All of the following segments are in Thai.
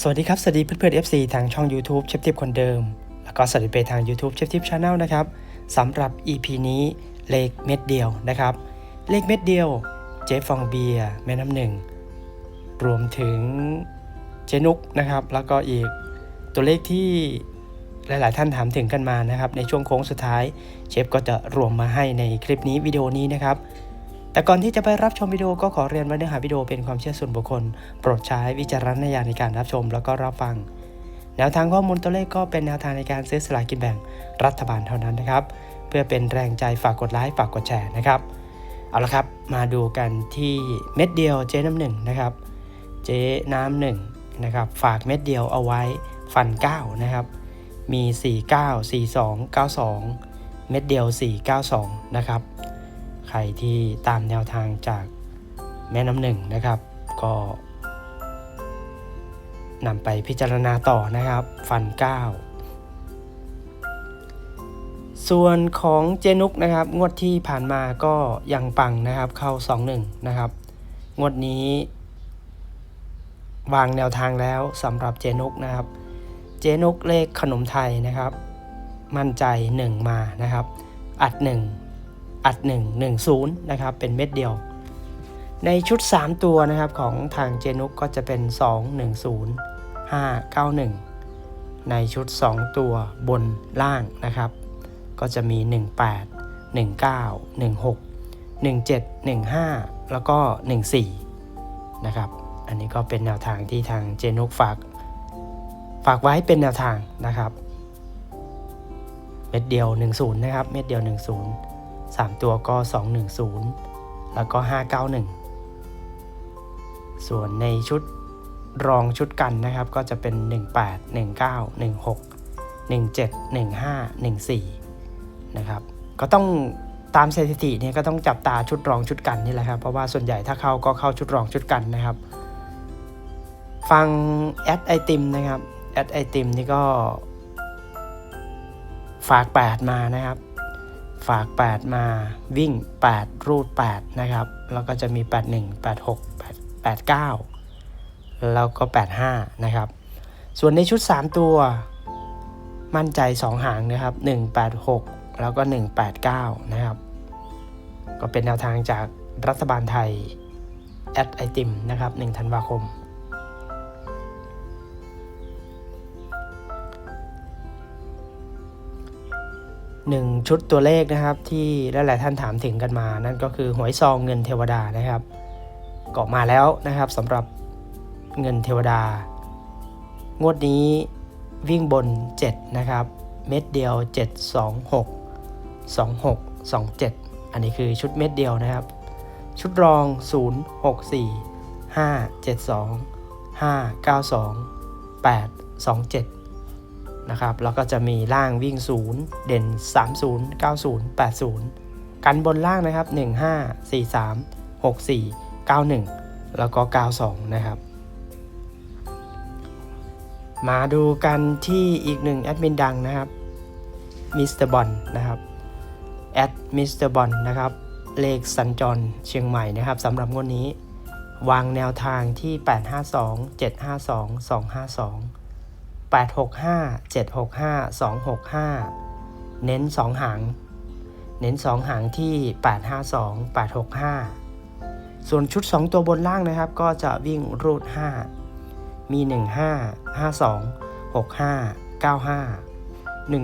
สวัสดีครับ สวัสดีเพื่อนๆ FC ทางช่อง YouTube เชฟทิปคนเดิม แล้วก็สวัสดีไปทาง YouTube เชฟทิปชาแนลนะครับสำหรับ EP นี้เลขเม็ดเดียวนะครับ เลขเม็ดเดียว เจฟองเบียร์แม่น้ำหนึ่ง รวมถึงเจนุกนะครับ แล้วก็อีกตัวเลขที่หลายๆ ท่านถามถึงกันมานะครับ ในช่วงโค้งสุดท้าย เชฟก็จะรวมมาให้ในคลิปนี้วิดีโอนี้นะครับ แต่ก่อนที่จะไปรับชมวิดีโอก็ขอเรียนว่าเนื้อหาวิดีโอเป็นความเชื่อส่วนบุคคล โปรดใช้วิจารณญาณในการรับชมแล้วก็รับฟัง แนวทางข้อมูลตัวเลขก็เป็นแนวทางในการซื้อสลากกินแบ่งรัฐบาลเท่านั้นนะครับ เพื่อเป็นแรงใจฝากกดไลค์ฝากกดแชร์นะครับ เอาละครับมาดูกันที่เม็ดเดียวเจ๊น้ำหนึ่งนะครับ เจ๊น้ำหนึ่งนะครับฝากเม็ดเดียวเอาไว้ฟัน9นะครับมี 49 42 92 เม็ดเดียว 492 นะครับ รที่ตามแนวทางจากแม่น้ำหนึ่งนะครับ ก็นำไปพิจารณาต่อนะครับ ฟัน 9 ส่วนของเจนุกนะครับ งวดที่ผ่านมาก็ยังปังนะครับ เข้า 2-1 นะครับ งวดนี้ วางแนวทางแล้วสำหรับเจนุกนะครับ เจนุกเลขขนมไทยนะครับ มั่นใจ 1 มานะครับ อัด 1 อัด 1 1 0นะครับเป็นเม็ดเดียว ในชุด 3 ตัวนะครับของทางเจนุกก็จะเป็น 2 1 0 5 9 1 ในชุด 2 ตัวบนล่างนะครับ ก็จะมี 18 19 16 17 15 แล้วก็ 14 นะครับ อันนี้ก็เป็นแนวทางที่ทางเจนุกฝากฝากไว้เป็นแนวทางนะครับ เม็ดเดียว 10 นะครับ เม็ดเดียว 10 3 ตัวก็ 210 แล้วก็ 591 ส่วนในชุดรองชุดกันนะครับก็จะเป็น 18 19 16 17 15 14 นะครับ ก็ต้องตามสถิติเนี่ยก็ต้องจับตาชุดรองชุดกันนี่แหละครับ เพราะว่าส่วนใหญ่ถ้าเข้าก็เข้าชุดรองชุดกันนะครับ ฟังแอดไอติมนะครับแอดไอติมนี่ก็ฝาก 8 มานะครับ ฝาก 8 มาวิ่ง 8 รูด 8 นะครับ แล้วก็จะมี 81 86 89 แล้วก็ 85 นะครับ ส่วนในชุด 3 ตัวมั่นใจ 2 หางนะครับ 186 แล้วก็ 189 นะครับ ก็เป็นแนวทางจากรัฐบาลไทย แอดไอติมนะครับ 1 ธันวาคม หนึ่งชุดตัวเลขนะครับที่หลายๆท่านถามถึงกันมา นั่นก็คือหวยซองเงินเทวดานะครับก็มาแล้วนะครับสำหรับเงินเทวดา งวดนี้วิ่งบน 7 นะครับ เม็ดเดียว 7 2 6 2 6 2 7 อันนี้คือชุดเม็ดเดียวนะครับ ชุดรอง 0 6 4 5 7 2 5 9 2 8 2 7 นะครับแล้วก็จะมีล่างวิ่ง 0 เด่น 30 90 80 กันบนล่างนะครับ 15 43 64 91 แล้วก็ 92 นะครับ มาดูกันที่อีกหนึ่งแอดมินดังนะครับมิสเตอร์บอลนะครับแอดมิสเตอร์บอลนะครับ เลขสัญจรเชียงใหม่นะครับสำหรับงวดนี้ วางแนวทางที่ 852 752 252 865 765 265 เน้น 2 หาง เน้น 2 หางที่ 852 865 ส่วนชุด 2 ตัวบนล่างนะครับ ก็จะวิ่งรูด 5 มี 15 52 65 95 14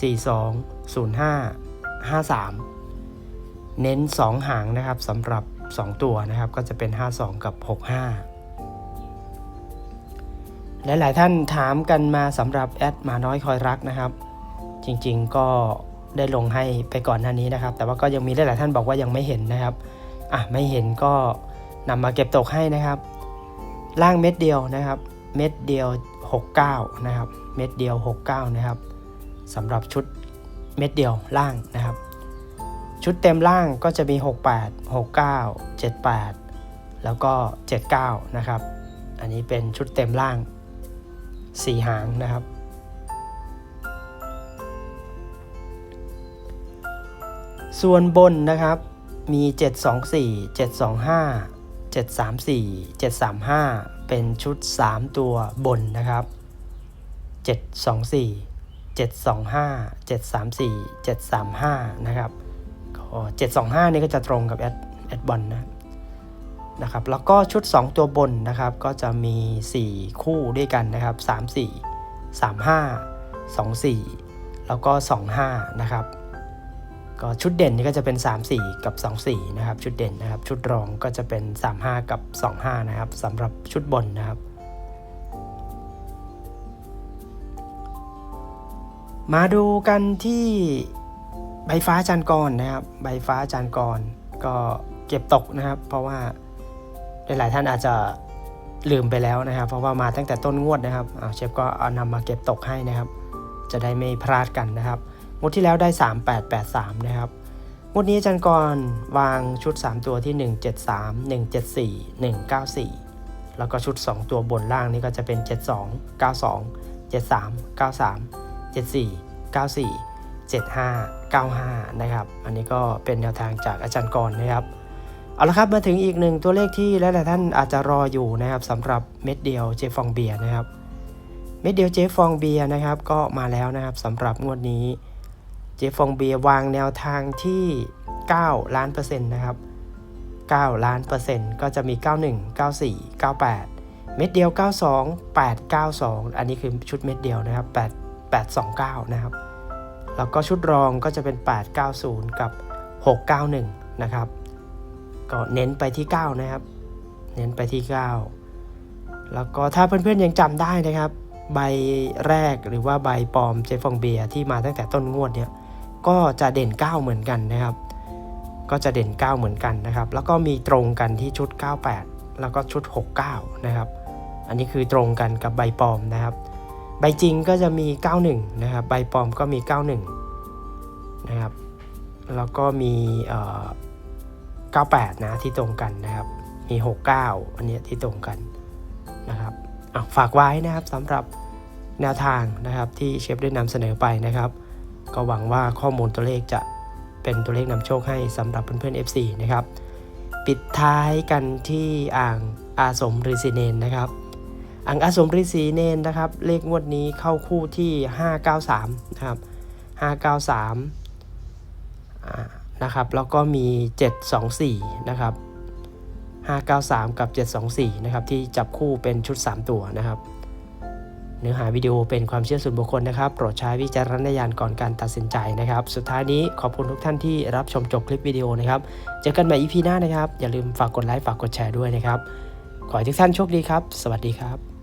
42 05 53 เน้น 2 หางนะครับสำหรับ 2 ตัวนะครับ ก็จะเป็น 52 กับ 65 หลาย ๆ ท่านถามกันมาสำหรับแอดหมาน้อยคอยรักนะครับ จริงๆก็ได้ลงให้ไปก่อนหน้านี้นะครับ แต่ว่าก็ยังมีหลาย ๆ ท่านบอกว่ายังไม่เห็นนะครับอะไม่เห็นก็นำมาเก็บตกให้นะครับ ล่างเม็ดเดียวนะครับ เม็ดเดียว 69 นะครับ เม็ดเดียว 69 นะครับสำหรับชุดเม็ดเดียวล่างนะครับ ชุดเต็มล่างก็จะมี 68 69 78 แล้วก็ 79 นะครับ อันนี้เป็นชุดเต็มล่าง 4 หางนะครับ ส่วนบนนะครับมี 724 725 734 735 เป็นชุด 3 ตัวบนนะครับ 724 725 734 735 นะครับก็725 นี่ก็จะตรงกับแอดแอดบอลนะ นะครับแล้วก็ชุด 2 ตัวบนนะครับก็จะมี 4 คู่ด้วยกันนะครับ34 35 24 แล้วก็ 25นะครับก็ชุดเด่นนี่ก็จะเป็น 34 กับ 24นะครับชุดเด่นนะครับชุดรองก็จะเป็น 35 กับ 25นะครับสำหรับชุดบนนะครับ มาดูกันที่ใบฟ้าจันกรนะครับใบฟ้าจันกรก็เก็บตกนะครับ เพราะว่า หลายๆท่านอาจจะลืมไปแล้วนะครับ เพราะว่ามาตั้งแต่ต้นงวดนะครับเชฟก็เอานำมาเก็บตกให้นะครับ จะได้ไม่พลาดกันนะครับงวดที่แล้วได้ 3883 นะครับงวดนี้อาจันกรวางชุด 3 ตัวที่ 173 174 194 แล้วก็ชุด 2 ตัวบนล่างนี่ก็จะเป็น 72 92 73 93 74 94 75 95 นะครับ อันนี้ก็เป็นแนวทางจากอาจารย์กรนะครับ เอาละครับมาถึงอีกหนึ่งตัวเลขที่หลายๆท่านอาจจะรออยู่นะครับสำหรับเม็ดเดียวเจฟองเบียร์นะครับเม็ดเดียวเจฟองเบียร์นะครับก็มาแล้วนะครับสำหรับงวดนี้เจฟองเบียร์วางแนวทางที่ 9 ล้านเปอร์เซ็นต์นะครับ 9 ล้านเปอร์เซ็นต์ก็จะมี 91 94 98 เม็ดเดียว 92 892 อันนี้คือชุดเม็ดเดียวนะครับ 8 829 นะครับ แล้วก็ชุดรองก็จะเป็น 890 กับ 691 นะครับ ก็เน้นไปที่ 9 นะครับ เน้นไปที่ 9 แล้วก็ถ้าเพื่อนๆยังจำได้นะครับ ใบแรกหรือว่าใบปลอมเจฟองเบียร์ที่มาตั้งแต่ต้นงวดเนี่ยก็จะเด่น 9 เหมือนกันนะครับ ก็จะเด่น 9 เหมือนกันนะครับ แล้วก็มีตรงกันที่ชุด 98 แล้วก็ชุด 69 นะครับ อันนี้คือตรงกันกับใบปลอมนะครับ ใบจริงก็จะมี 91 นะครับ ใบปลอมก็มี 91 นะครับ แล้วก็มีเอ่อ 98 นะที่ตรงกันนะครับ มี 69 อันเนี้ยที่ตรงกันนะครับฝากไว้นะครับสำหรับแนวทางนะครับที่เชฟได้นำเสนอไปนะครับ ก็หวังว่าข้อมูลตัวเลขจะเป็นตัวเลขนำโชคให้สำหรับเพื่อนๆ FC นะครับ ปิดท้ายกันที่อ่างอาสมฤาษีเนนนะครับ อ่างอาสมฤาษีเนนนะครับ เลขงวดนี้เข้าคู่ที่ 593 นะครับ 593 นะครับแล้วก็มี 724 นะครับ 593 กับ 724 นะครับที่จับคู่เป็นชุด 3 ตัวนะครับ เนื้อหาวิดีโอเป็นความเชื่อส่วนบุคคลนะครับ โปรดใช้วิจารณญาณก่อนการตัดสินใจนะครับ สุดท้ายนี้ขอบคุณทุกท่านที่รับชมจบคลิปวิดีโอนะครับ เจอกันใหม่ EP หน้านะครับ อย่าลืมฝากกดไลค์ฝากกดแชร์ด้วยนะครับ ขอให้ทุกท่านโชคดีครับ สวัสดีครับ